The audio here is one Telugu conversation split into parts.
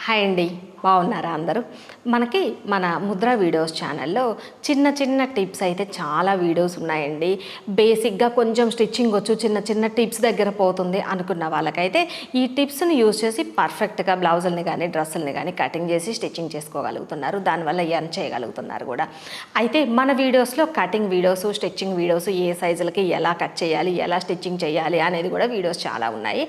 హాయ్ అండి. బాగున్నారా అందరూ? మనకి మన ముద్ర వీడియోస్ ఛానల్లో చిన్న చిన్న టిప్స్ అయితే చాలా వీడియోస్ ఉన్నాయండి. బేసిక్గా కొంచెం స్టిచ్చింగ్ వచ్చు చిన్న చిన్న టిప్స్ దగ్గర పోతుంది అనుకున్న వాళ్ళకైతే ఈ టిప్స్ని యూజ్ చేసి పర్ఫెక్ట్గా బ్లౌజుల్ని కానీ డ్రెస్సుల్ని కానీ కటింగ్ చేసి స్టిచ్చింగ్ చేసుకోగలుగుతున్నారు. దానివల్ల ఎర్న్ చేయగలుగుతున్నారు కూడా. అయితే మన వీడియోస్లో కటింగ్ వీడియోస్ స్టిచ్చింగ్ వీడియోస్ ఏ సైజులకి ఎలా కట్ చేయాలి ఎలా స్టిచ్చింగ్ చేయాలి అనేది కూడా వీడియోస్ చాలా ఉన్నాయి.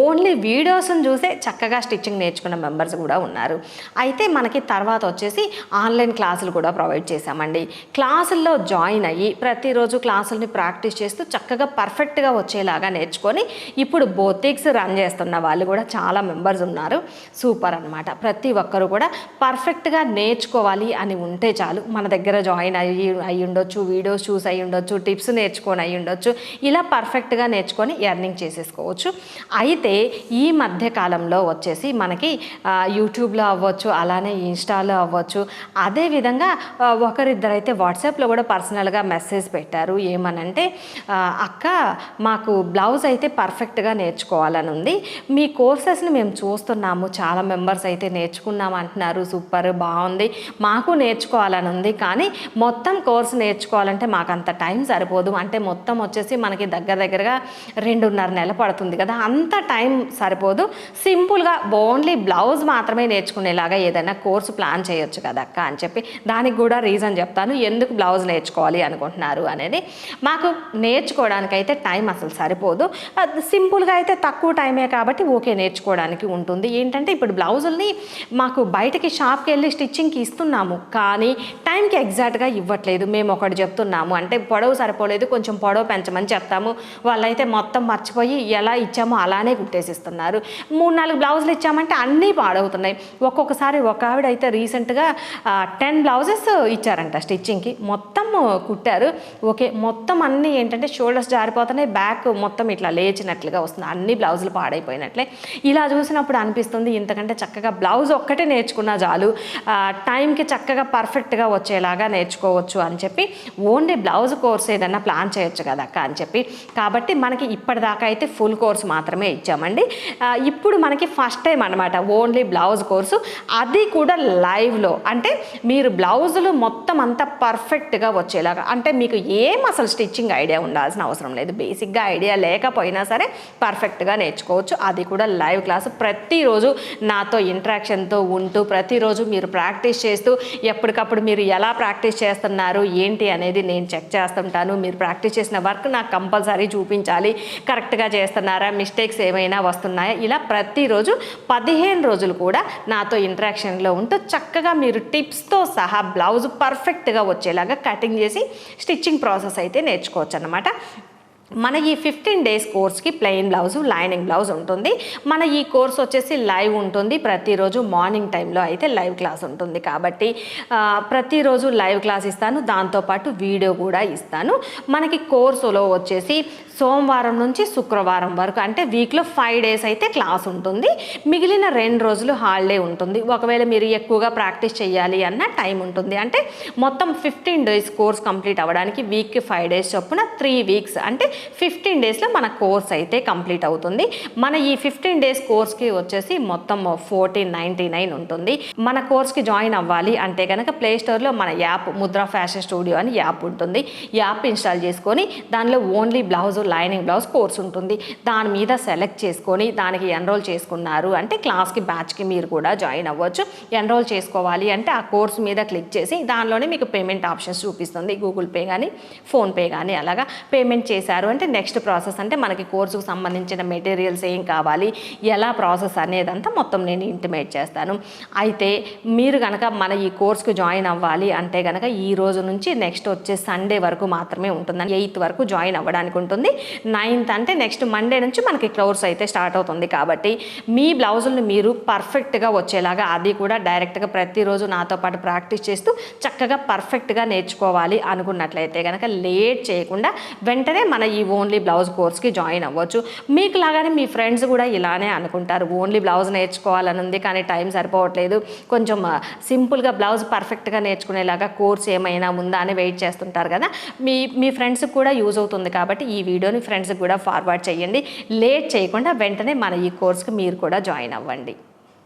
ఓన్లీ వీడియోస్ని చూసే చక్కగా స్టిచ్చింగ్ నేర్చుకున్న మెంబర్స్ కూడా ఉన్నారు. అయితే మనకి తర్వాత వచ్చేసి ఆన్లైన్ క్లాసులు కూడా ప్రొవైడ్ చేశామండి. క్లాసుల్లో జాయిన్ అయ్యి ప్రతిరోజు క్లాసుల్ని ప్రాక్టీస్ చేస్తూ చక్కగా పర్ఫెక్ట్గా వచ్చేలాగా నేర్చుకొని ఇప్పుడు బోతిక్స్ రన్ చేస్తున్న వాళ్ళు కూడా చాలా మెంబర్స్ ఉన్నారు. సూపర్ అనమాట ప్రతి ఒక్కరు కూడా పర్ఫెక్ట్గా నేర్చుకోవాలి అని ఉంటే చాలు. మన దగ్గర జాయిన్ అయ్యి అయి ఉండొచ్చు వీడియోస్ చూసి అయ్యి ఉండొచ్చు టిప్స్ నేర్చుకొని అయ్యి ఉండొచ్చు. ఇలా పర్ఫెక్ట్గా నేర్చుకొని ఎర్నింగ్ చేసేసుకోవచ్చు. అయితే ఈ మధ్య కాలంలో వచ్చేసి మనకి యూట్యూబ్లో అవ్వచ్చు అలానే ఇన్స్టాలో అవ్వచ్చు. అదేవిధంగా ఆ, ఒకరిద్దరైతే వాట్సాప్లో కూడా పర్సనల్గా మెసేజ్ పెట్టారు. ఏమనంటే అక్క మాకు బ్లౌజ్ అయితే పర్ఫెక్ట్గా నేర్చుకోవాలని ఉంది. మీ కోర్సెస్ని మేము చూస్తున్నాము. చాలా మెంబర్స్ అయితే నేర్చుకున్నాం అంటున్నారు. సూపర్ బాగుంది. మాకు నేర్చుకోవాలని ఉంది. కానీ మొత్తం కోర్స్ నేర్చుకోవాలంటే మాకు అంత టైం సరిపోదు. అంటే మొత్తం వచ్చేసి మనకి దగ్గర దగ్గరగా రెండున్నర నెల పడుతుంది కదా. అంత టైం సరిపోదు. సింపుల్గా ఓన్లీ బ్లౌజ్ మాత్రమే నేర్చుకో నేర్చుకునేలాగా ఏదైనా కోర్సు ప్లాన్ చేయొచ్చు కదా అక్క అని చెప్పి దానికి కూడా రీజన్ చెప్తాను. ఎందుకు బ్లౌజ్ నేర్చుకోవాలి అనుకుంటున్నారు అనేది మాకు నేర్చుకోవడానికైతే టైం అసలు సరిపోదు. సింపుల్గా అయితే తక్కువ టైమే కాబట్టి ఓకే నేర్చుకోవడానికి ఉంటుంది. ఏంటంటే ఇప్పుడు బ్లౌజుల్ని మాకు బయటకి షాప్కి వెళ్ళి స్టిచ్చింగ్కి ఇస్తున్నాము కానీ టైంకి ఎగ్జాక్ట్గా ఇవ్వట్లేదు. మేము ఒకటి చెప్తున్నాము. అంటే పొడవు సరిపోలేదు కొంచెం పొడవు పెంచమని చెప్తాము. వాళ్ళైతే మొత్తం మర్చిపోయి ఎలా ఇచ్చామో అలానే కుట్టేసిస్తున్నారు. మూడు నాలుగు బ్లౌజులు ఇచ్చామంటే అన్నీ పాడవుతున్నాయి. ఒక్కొక్కసారి ఒక ఆవిడ అయితే రీసెంట్గా టెన్ బ్లౌజెస్ ఇచ్చారంట స్టిచ్చింగ్కి. మొత్తం కుట్టారు. ఓకే మొత్తం అన్నీ ఏంటంటే షోల్డర్స్ జారిపోతున్నాయి బ్యాక్ మొత్తం ఇట్లా లేచినట్లుగా వస్తుంది. అన్ని బ్లౌజులు పాడైపోయినట్లే. ఇలా చూసినప్పుడు అనిపిస్తుంది ఇంతకంటే చక్కగా బ్లౌజ్ ఒక్కటే నేర్చుకున్నా చాలు. టైంకి చక్కగా పర్ఫెక్ట్గా వచ్చేలాగా నేర్చుకోవచ్చు అని చెప్పి ఓన్లీ బ్లౌజ్ కోర్స్ ఏదైనా ప్లాన్ చేయొచ్చు కదా అక్క అని చెప్పి. కాబట్టి మనకి ఇప్పటిదాకా అయితే ఫుల్ కోర్స్ మాత్రమే ఇచ్చామండి. ఇప్పుడు మనకి ఫస్ట్ టైం అనమాట ఓన్లీ బ్లౌజ్ కోర్సు అది కూడా లైవ్లో. అంటే మీరు బ్లౌజులు మొత్తం అంతా పర్ఫెక్ట్గా వచ్చేలాగా. అంటే మీకు ఏం అసలు స్టిచ్చింగ్ ఐడియా ఉండాల్సిన అవసరం లేదు. బేసిక్గా ఐడియా లేకపోయినా సరే పర్ఫెక్ట్గా నేర్చుకోవచ్చు. అది కూడా లైవ్ క్లాసు. ప్రతిరోజు నాతో ఇంట్రాక్షన్తో ఉంటూ ప్రతిరోజు మీరు ప్రాక్టీస్ చేస్తూ ఎప్పటికప్పుడు మీరు ఎలా ప్రాక్టీస్ చేస్తున్నారు ఏంటి అనేది నేను చెక్ చేస్తుంటాను. మీరు ప్రాక్టీస్ చేసిన వర్క్ నాకు కంపల్సరీ చూపించాలి. కరెక్ట్గా చేస్తున్నారా? మిస్టేక్స్ ఏమైనా వస్తున్నాయా? ఇలా ప్రతిరోజు పదిహేను రోజులు కూడా నా నాతో ఇంట్రాక్షన్లో ఉంటూ చక్కగా మీరు టిప్స్తో సహా బ్లౌజ్ పర్ఫెక్ట్గా వచ్చేలాగా కటింగ్ చేసి స్టిచ్చింగ్ ప్రాసెస్ అయితే నేర్చుకోవచ్చు అన్నమాట మన ఈ ఫిఫ్టీన్ డేస్ కోర్స్కి ప్లెయిన్ బ్లౌజ్ లైనింగ్ బ్లౌజ్ ఉంటుంది. మన ఈ కోర్స్ వచ్చేసి లైవ్ ఉంటుంది. ప్రతిరోజు మార్నింగ్ టైంలో అయితే లైవ్ క్లాస్ ఉంటుంది. కాబట్టి ప్రతిరోజు లైవ్ క్లాస్ ఇస్తాను. దాంతోపాటు వీడియో కూడా ఇస్తాను. మనకి కోర్సులో వచ్చేసి సోమవారం నుంచి శుక్రవారం వరకు అంటే వీక్లో ఫైవ్ డేస్ అయితే క్లాస్ ఉంటుంది. మిగిలిన రెండు రోజులు హాలిడే ఉంటుంది. ఒకవేళ మీరు ఎక్కువగా ప్రాక్టీస్ చేయాలి అన్న టైం ఉంటుంది. అంటే మొత్తం ఫిఫ్టీన్ డేస్ కోర్స్ కంప్లీట్ అవ్వడానికి వీక్కి ఫైవ్ డేస్ చొప్పున త్రీ వీక్స్ అంటే ఫిఫ్టీన్ డేస్లో మన కోర్స్ అయితే కంప్లీట్ అవుతుంది. మన ఈ ఫిఫ్టీన్ డేస్ కోర్స్కి వచ్చేసి మొత్తం ఫోర్టీన్ నైంటీ నైన్ ఉంటుంది. మన కోర్స్కి జాయిన్ అవ్వాలి అంటే కనుక ప్లే స్టోర్లో మన యాప్ ముద్ర ఫ్యాషన్ స్టూడియో అని యాప్ ఉంటుంది. యాప్ ఇన్స్టాల్ చేసుకొని దానిలో only blouse lining blouse course ఉంటుంది. దాని మీద సెలెక్ట్ చేసుకొని దానికి ఎన్రోల్ చేసుకున్నారు అంటే క్లాస్కి బ్యాచ్కి మీరు కూడా జాయిన్ అవ్వచ్చు. ఎన్రోల్ చేసుకోవాలి అంటే ఆ కోర్స్ మీద క్లిక్ చేసి దానిలోనే మీకు పేమెంట్ ఆప్షన్స్ చూపిస్తుంది. గూగుల్ పే కానీ ఫోన్పే కానీ అలాగా పేమెంట్ చేశారు అంటే నెక్స్ట్ ప్రాసెస్ అంటే మనకి కోర్సుకు సంబంధించిన మెటీరియల్స్ ఏం కావాలి ఎలా ప్రాసెస్ అనేదంతా మొత్తం నేను ఇంటిమేట్ చేస్తాను. అయితే మీరు కనుక మన ఈ కోర్స్కి జాయిన్ అవ్వాలి అంటే కనుక ఈ రోజు నుంచి నెక్స్ట్ వచ్చే సండే వరకు మాత్రమే ఉంటుంది. ఎయిత్ వరకు జాయిన్ అవ్వడానికి ఉంటుంది. నైన్త్ అంటే నెక్స్ట్ మండే నుంచి మనకి కోర్స్ అయితే స్టార్ట్ అవుతుంది కాబట్టి మీ బ్లౌజుల్ని మీరు పర్ఫెక్ట్గా వచ్చేలాగా అది కూడా డైరెక్ట్గా ప్రతిరోజు నాతో పాటు ప్రాక్టీస్ చేస్తూ చక్కగా పర్ఫెక్ట్గా నేర్చుకోవాలి అనుకున్నట్లయితే కనుక లేట్ చేయకుండా వెంటనే మన ఈ ఈ ఓన్లీ బ్లౌజ్ కోర్స్కి జాయిన్ అవ్వచ్చు. మీకు లాగానే మీ ఫ్రెండ్స్ కూడా ఇలానే అనుకుంటారు. ఓన్లీ బ్లౌజ్ నేర్చుకోవాలని ఉంది కానీ టైం సరిపోవట్లేదు. కొంచెం సింపుల్గా బ్లౌజ్ పర్ఫెక్ట్గా నేర్చుకునేలాగా కోర్స్ ఏమైనా ఉందా అని వెయిట్ చేస్తుంటారు కదా. మీ మీ ఫ్రెండ్స్కి కూడా యూజ్ అవుతుంది కాబట్టి ఈ వీడియోని ఫ్రెండ్స్కి కూడా ఫార్వర్డ్ చేయండి. లేట్ చేయకుండా వెంటనే మన ఈ కోర్స్కి మీరు కూడా జాయిన్ అవ్వండి.